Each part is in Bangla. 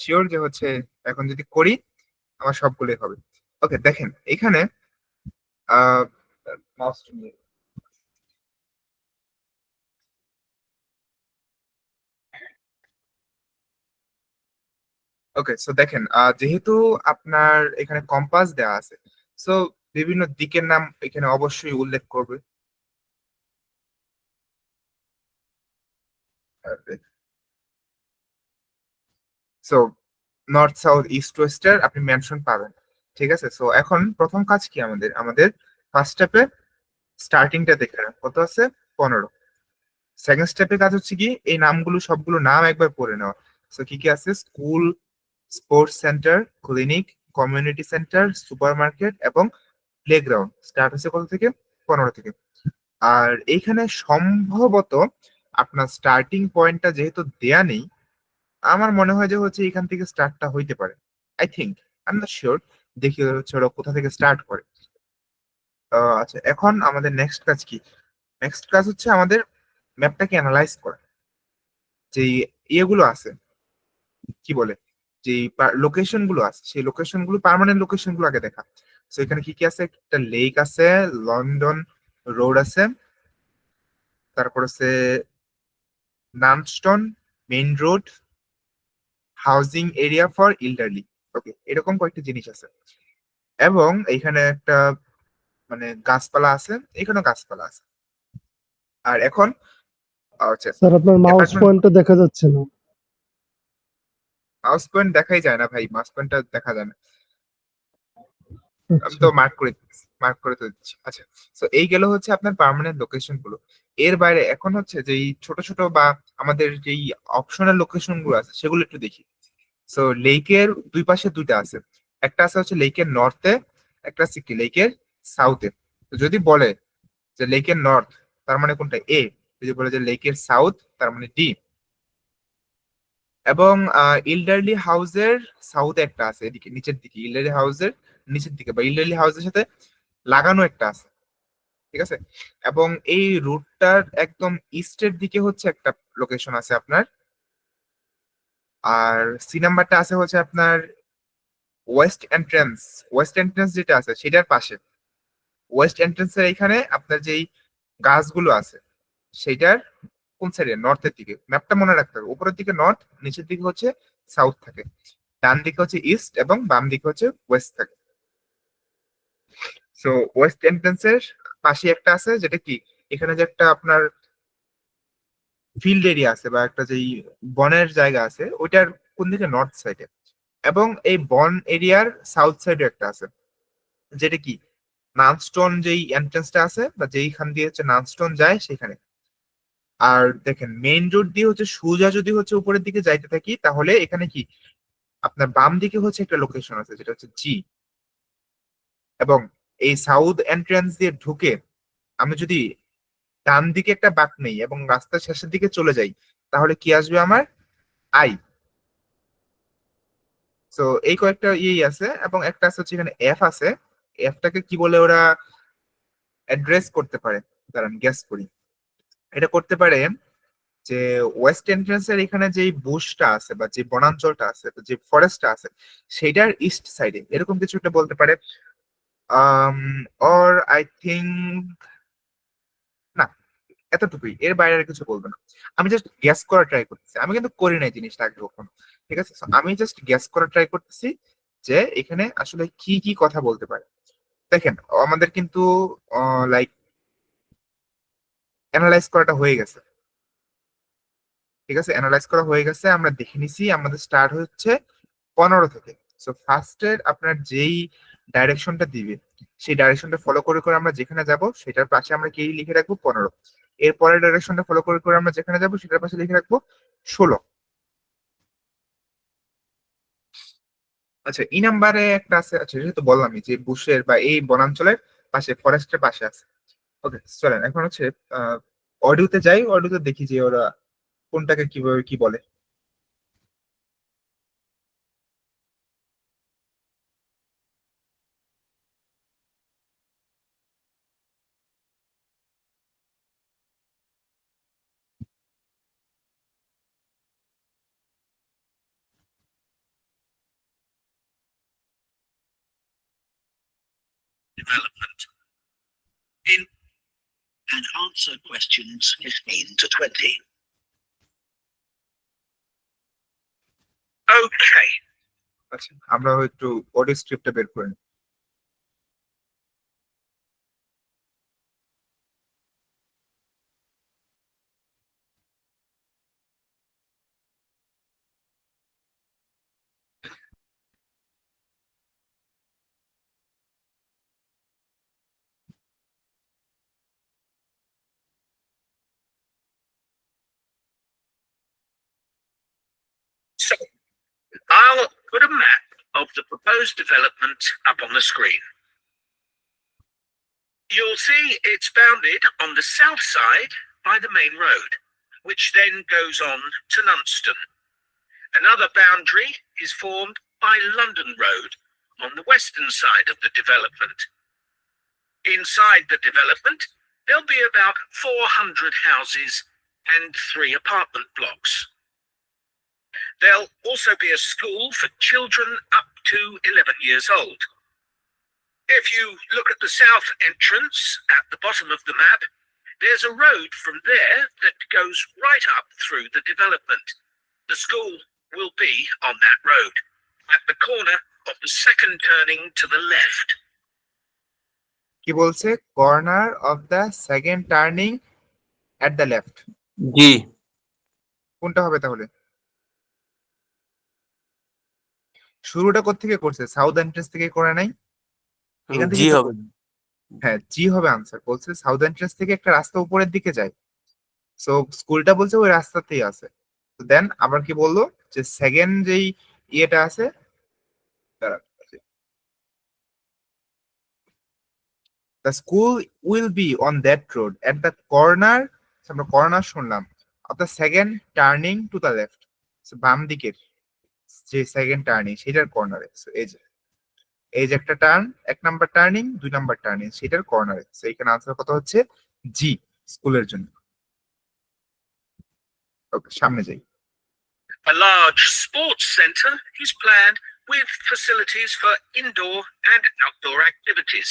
শিওর যে হচ্ছে এখন যদি করি, আমার সবগুলোই হবে। ওকে দেখেন, এখানে নিয়ে- ওকে সো দেখেন যেহেতু আপনার এখানে কম্পাস দেওয়া আছে সো বিভিন্ন দিকের নাম এখানে অবশ্যই উল্লেখ করবে। So north south east west or আপনি মেনশন পাবেন, ঠিক আছে? সো এখন প্রথম কাজ কি আমাদের? আমাদের ফার্স্ট স্টেপে স্টার্টিংটা দেখে নেন, কত আছে? পনেরো। সেকেন্ড স্টেপে কাজ হচ্ছে কি, এই নামগুলো, সবগুলো নাম একবার পড়ে নেওয়া। সো কি কি আছে? School sports centre clinic community centre supermarket এবং প্লেগ্রাউন্ড স্টার্ট হচ্ছে কত থেকে? পনেরো থেকে। আর এইখানে সম্ভবত আপনার স্টার্টিং পয়েন্টটা যেহেতু দেয়া নেই আমার মনে হয় যে হচ্ছে এখান থেকে স্টার্টটা হইতে পারে। I think I am sure দেখি হচ্ছে ওরা কোথা থেকে স্টার্ট করে। আচ্ছা এখন আমাদের নেক্সট কাজ কি? নেক্সট কাজ হচ্ছে আমাদের ম্যাপটাকে অ্যানালাইজ করা। যে ইয়েগুলো আছে, কি বলে? যে লোকেশনগুলো আছে, সেই লোকেশনগুলো পার্মানেন্ট লোকেশনগুলো আগে দেখা। তো এখানে কি কি আছে? একটা লেক আছে লন্ডন রোড আছে, তারপর আছে Namston main road housing area for elderly okay এরকম কয়েকটা জিনিস আছে। এবং এখানে একটা মানে গাছপালা আছে এখানেও গাছপালা আছে। আর এখন আচ্ছা স্যার আপনার মাউস পয়েন্টটা দেখা যাচ্ছে না। মাউস পয়েন্ট দেখাই যায় না ভাই মাউস পয়েন্টটা দেখা যায় না। আমি আচ্ছা। তো মার্ক করে মার্ক করে তো দিচ্ছি। আচ্ছা তো এই গেল হচ্ছে আপনার পার্মানেন্ট লোকেশনগুলো। এর বাইরে এখন হচ্ছে যে ছোট ছোট বা আমাদের যেই অপশনাল লোকেশনগুলো আছে সেগুলো একটু দেখি। সো লেকের দুই পাশে দুইটা আছে। একটা আছে হচ্ছে লেকের নর্থে একটা আছে কি? লেকের সাউথে যদি বলে যে লেকের নর্থ তার মানে কোনটা? এ যদি বলে যে লেকের সাউথ তার মানে ডি এবং ইল্ডারলি হাউসের সাউথে একটা আছে, এদিকে, নিচের দিকে। ইল্ডারলি হাউসের নিচের দিকে বা ইল্ডারলি হাউসের সাথে লাগানো একটা আছে। ঠিক আছে? এবং এই রুটটার একদম ইস্টের দিকে হচ্ছে একটা লোকেশন আছে আপনার। আর সি নাম্বারটা আছে হচ্ছে আপনার ওয়েস্ট এন্ট্রান্স ওয়েস্ট এন্ট্রান্স যেটা আছে, সেটার পাশে। ওয়েস্ট এন্ট্রান্সের এখানে আপনার যেই গাছগুলো আছে সেটার কোন সাইডে নর্থের দিকে। ম্যাপটা মনে রাখতে হবে। উপরের দিকে নর্থ নিচের দিকে হচ্ছে সাউথ থাকে। ডান দিকে হচ্ছে ইস্ট এবং বাম দিকে হচ্ছে ওয়েস্ট থাকে। সো ওয়েস্ট এন্ট্রান্সের পাশে একটা আছে, যেটা কি? এখানে যে একটা আপনার ফিল্ড এরিয়া আছে বা একটা যেই বনের জায়গা আছে, ওইটার কোন দিকে? নর্থ সাইডে এবং এই বন এরিয়ার সাউথ সাইডে একটা আছে। যেটা কি? নানস্টোন যেই এন্ট্রান্সটা আছে বা যেইখান দিয়ে হচ্ছে নানস্টোন যায় সেখানে। আর দেখেন মেইন রোড দিয়ে হচ্ছে সোজা যদি হচ্ছে উপরের দিকে যাইতে থাকি, তাহলে এখানে কি? আপনার বাম দিকে হচ্ছে একটা লোকেশন আছে, যেটা হচ্ছে জি এবং এই সাউথ এন্ট্রান্স দিয়ে ঢুকে আমি যদি ডান দিকে একটা বাঁক নেই এবং রাস্তার শেষের দিকে চলে যাই, তাহলে কি আসবে আমার? আই। তো এই কয়েকটা ইয়েই আছে এবং একটা আছে হচ্ছে এখানে এফ আছে। এফটাকে কি বলে ওরা অ্যাড্রেস করতে পারে? দাঁড়ান গ্যাস করি। এটা করতে পারে যে ওয়েস্ট এন্ট্রান্সের এখানে যে বুশটা আছে বা যে বনাঞ্চলটা আছে, যে ফরেস্টটা আছে সেটার ইস্ট সাইডে এরকম কিছু একটা বলতে পারে। অর আই থিঙ্ক এতটুকুই, এর বাইরে আর কিছু বলবে না। আমি জাস্ট গ্যাস করা ট্রাই করতেছি। আমি কিন্তু করি নাই জিনিসটা আগে কখনো, ঠিক আছে? আমি জাস্ট গ্যাস করা ট্রাই করতেছি যে এখানে আসলে কি কি কথা বলতে পারে। দেখেন, আমাদের কিন্তু লাইক অ্যানালাইজ করাটা হয়ে গেছে। ঠিক আছে? অ্যানালাইজ করা হয়ে গেছে, আমরা দেখে নিছি, আমাদের স্টার্ট হচ্ছে পনেরো থেকে। সো ফার্স্টের আপনার যেই ডাইরেকশনটা দিবে, সেই ডাইরেকশনটা ফলো করে করে আমরা যেখানে যাব, সেটার পাশে আমরা কি লিখে রাখব? পনেরো। এর পরের ডাইরেকশনটা ফলো করে করে আমরা যেখানে যাব সেটার পাশে লিখে রাখব ষোলো। আচ্ছা এই নাম্বারে একটা আছে আচ্ছা যেহেতু বললামই যে বুশের বা এই বনাঞ্চলের পাশে, ফরেস্টের পাশে আছে। ওকে চলেন, এখন হচ্ছে অডিওতে যাই, অডিওতে দেখি যে ওরা কোনটাকে কীভাবে কি বলে। development. In and answer questions 15 to 20. Okay. আচ্ছা আমরা একটু অডিও স্ক্রিপ্টটা বের করে নিই। Map of the proposed development up on the screen. You'll see it's bounded on the south side by the main road, which then goes on to Nunston. Another boundary is formed by London Road on the western side of the development. Inside the development, there'll be about 400 houses and three apartment blocks. There'll also be a school for children up to 11 years old. If you look at the south entrance at the bottom of the map, there's a road from there that goes right up through the development. The school will be on that road at the corner of the second turning to the left. কি বলছে corner of the second turning at the left জি কোনটা হবে তাহলে শুরুটা কোত্থেকে করছে? সাউথ এন্ট্রেন্স থেকে করে নাই? এখান থেকে জি হবে। হ্যাঁ জি হবে আনসার বলছে সাউথ এন্ট্রেন্স থেকে একটা রাস্তা উপরের দিকে যায়। সো স্কুলটা বলছে ওই রাস্তাতেই আছে। দেন আবার কি বলল? যে সেকেন্ড যেই ইয়েটা আছে the school will be on that road at the corner আমরা কর্নার শুনলাম। Of the second turning to the left বাম দিকের যে সেকেন্ড টার্নিং সেটার কর্নারে এই যে এই যে একটা টার্ন এক নাম্বার টার্নিং দুই নাম্বার টার্নিং সেটার কর্নারে সো এখানে আনসার কত হচ্ছে জি স্কুলের জন্য ওকে সামনে যাই A large sports centre is planned with facilities for indoor and outdoor activities.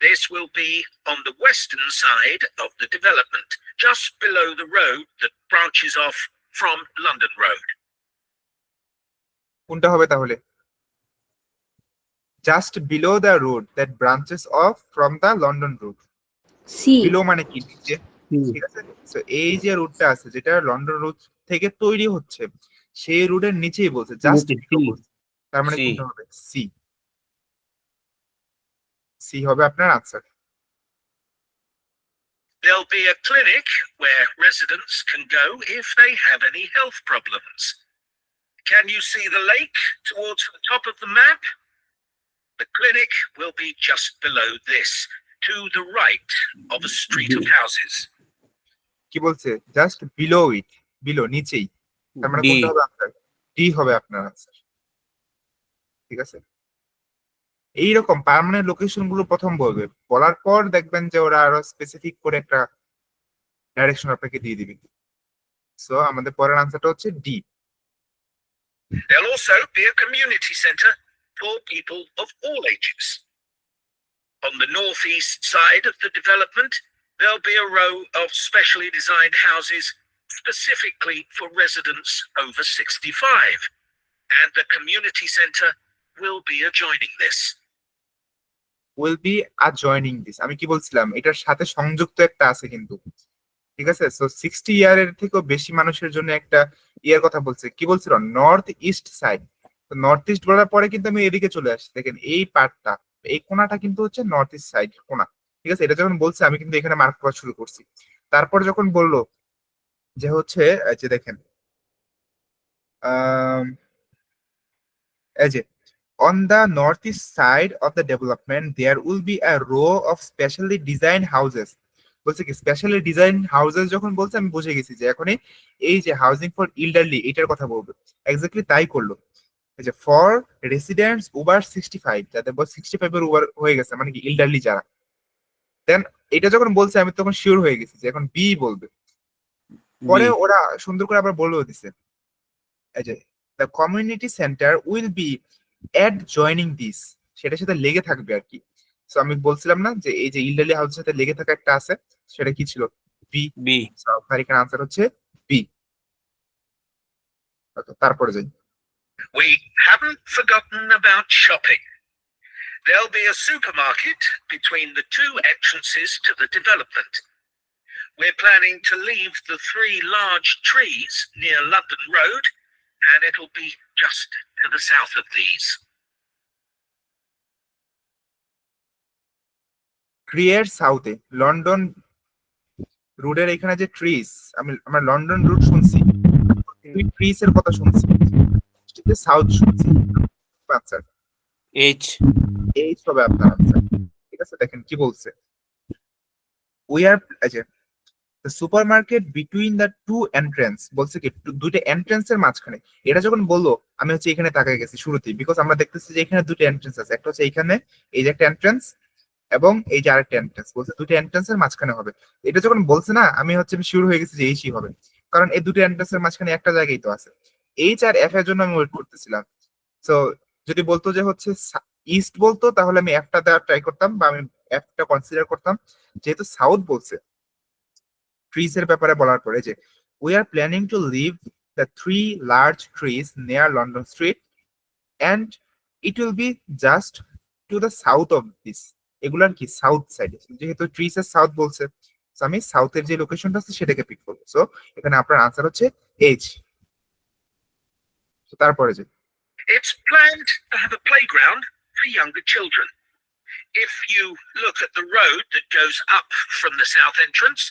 This will be on the western side of the development, just below the road that branches off from London Road. কোনটা হবে তাহলে? Just below the road that branches off from the London road C below মানে কি? নিচে। ঠিক আছে? তো এই যে রুটটা আছে যেটা লন্ডন রোড থেকে তৈরি হচ্ছে সেই রুটের নিচেই বলছে। জাস্ট তার মানে C. কোনটা হবে? সি সি হবে আপনার answer There'll be a clinic where residents can go if they have any health problems. Can you see the lake towards the top of the map? The clinic will be just below this, to the right of a street of houses. কি বলছে? জাস্ট বিলো ইট বিলো নিচেই। তার মানে ডি কোনটা হবে আনসার ডি হবে আপনার আনসার ঠিক আছে? এইরকম পার্মানেন্ট লোকেশনগুলো প্রথম বলবে। বলার পর দেখবেন যে ওরা আরও স্পেসিফিক করে একটা ডাইরেকশন আপনাকে দিয়ে দিবে। সো আমাদের পরের আনসারটা হচ্ছে D There'll also be a community centre for people of all ages. On the northeast side of the development, there'll be a row of specially designed houses specifically for residents over 65. And the community centre will be adjoining this. Will be adjoining this আমি কি বলছিলাম এটার সাথে সংযুক্ত একটা আছে কিন্তু ঠিক আছে? সো সিক্সটি ইয়ারের থেকেও বেশি মানুষের জন্য একটা ইয়ার কথা বলছে। কি বলছিল? নর্থ ইস্ট সাইড তো নর্থ ইস্ট বলার পরে কিন্তু আমি এদিকে চলে আসছি। দেখেন, এই পার্টটা এই কোনাটা কিন্তু হচ্ছে নর্থ ইস্ট সাইড কোনা। ঠিক আছে? এটা যখন বলছে, আমি কিন্তু এখানে মার্ক করা শুরু করছি। তারপর যখন বলল যে হচ্ছে যে দেখেন এই যে, on the northeast side of the development, there will be a row of specially designed houses বলছে কি স্পেশালি ডিজাইন হাউসেস যখন বলছে আমি বুঝে গেছি যে এখন এই যে হাউজিং ফর ইল্ডারলি এটার কথা বলবে। এক্স্যাক্টলি তাই করল। যে for residents over sixty five যাদের বয়স সিক্সটি ফাইভ এর ওভার হয়ে গেছে মানে কি ইল্ডারলি যারা। দেন এটা যখন বলছে আমি তখন শিওর হয়ে গেছি যে এখন বি বলবে। পরে ওরা সুন্দর করে আবার বলেও দিছে। যে the community centre will be adjoining this সেটার সাথে লেগে থাকবে আর কি। সো আমি বলছিলাম না যে এই যে ইলডালি হাউসের সাথে লেগে থাকা একটা আছে সেটা কি ছিল বি বি আপনার এখানে আনসার হচ্ছে বি তারপরে যাই We haven't forgotten about shopping. There'll be a supermarket between the two entrances to the development. We're planning to leave the three large trees near London Road, and it'll be just to the south of these. ক্রিয়ের সাউথে লন্ডন রোডের এখানে যে ট্রিস আমি আমরা লন্ডন রুট শুনছি। ট্রিস এর কথা শুনছি। সাউথ শুনছি। আনসার এইচ এই হবে আপনার আনসার ঠিক আছে দেখেন কি বলছে। উই আর আচ্ছা the supermarket between the two entrance বলছে কি দুইটা এন্ট্রেন্স এর মাঝখানে। এটা যখন বলল আমি হচ্ছে এখানে তাকাই গেছি শুরুতেই বিকজ আমরা দেখতেছি যে এখানে দুটো এন্ট্রেন্স আছে। একটা হচ্ছে এখানে এই যে একটা এন্ট্রেন্স এবং এই যে আরেকটা এন্ট্রেন্স বলছে দুটো এন্ট্রেন্স এর মাঝখানে হবে। এটা যখন বলছে না, আমি হচ্ছে আমি শিওর হয়ে গেছি যে এইচই হবে। কারণ এই দুটো এন্ট্রেন্স এর মাঝখানে একটা জায়গায় তো আছে। এইচ আর এফ এর জন্য আমি ওয়েট করতেছিলাম। তো যদি বলতো যে হচ্ছে ইস্ট বলতো, তাহলে আমি এফটা দেওয়ার ট্রাই করতাম বা আমি এফটা কনসিডার করতাম। যেহেতু সাউথ বলছে ট্রিজ এর ব্যাপারে বলার পরে যে we are planning to leave the three large trees near London street and it will be just to the south of this এগুলার কি সাউথ সাইডে যেহেতু ট্রিজ এর সাউথ বলছে so আমি সাউথের যে লোকেশনটা আছে সেটাকে পিক করবো সো এখানে আপনার আনসার হচ্ছে এইচ তারপরে যে It's planned to have a playground for younger children. If you look at the road that goes up from the south entrance,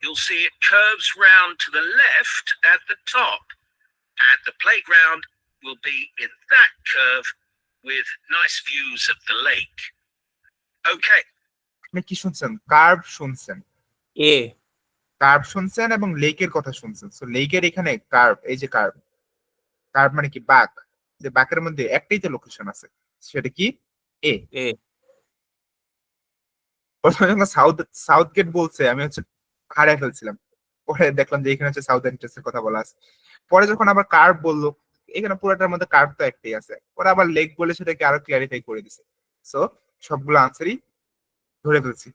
you'll see it curves round to the left at the top, and the playground will be in that curve with nice views of the lake. Okay, আপনি কি শুনছেন? কার্ভ শুনছেন। এ। কার্ভ শুনছেন এবং লেকের কথা শুনছেন। সো লেকের এখানে কার্ভ এই যে কার্ভ। কার্ভ মানে কি? বাঘ। যে বাঘের মধ্যে একটাই তো লোকেশন আছে। সেটা কি? এ। এ। প্রথমে যখন সাউথ সাউথ গেট বলছে আমি হচ্ছে হারাই ফেলছিলাম। পরে দেখলাম যে এখানে হচ্ছে সাউথ এন্ট্রেন্স এর কথা বলা আছে। পরে যখন আবার কার্ভ বলল এখানে পুরোটার মধ্যে কার্ভ তো একটাই আছে। পরে আবার লেক বলে সেটাকে আরও ক্লিয়ারিফাই করে দিছে। সো সবগুলো আনসারই ধরে ফেলছি।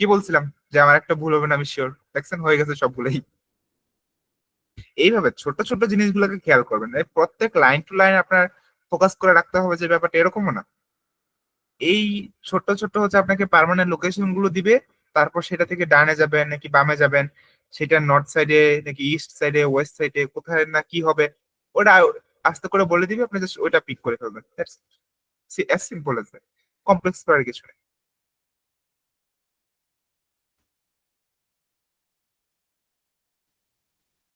কি বলছিলাম? যে আমার একটা ভুল হবে না, আমি শিওর দেখছেন? হয়ে গেছে সবগুলোই। এইভাবে ছোট ছোট জিনিসগুলোকে খেয়াল করবেন। প্রত্যেক লাইন টু লাইন আপনার ফোকাস করে রাখতে হবে যে ব্যাপারটা এরকমও না। এই ছোট ছোট হচ্ছে আপনাকে পার্মানেন্ট লোকেশনগুলো দিবে, তারপর সেটা থেকে ডানে যাবেন নাকি বামে যাবেন, সেটা নর্থ সাইডে নাকি ইস্ট সাইডে ওয়েস্ট সাইডে কোথায় না কি হবে, ওটা আস্তে করে বলে দিবে, আপনি জাস্ট ওইটা পিক করে ফেলবেন। That's as simple as that complex করার কিছু নেই।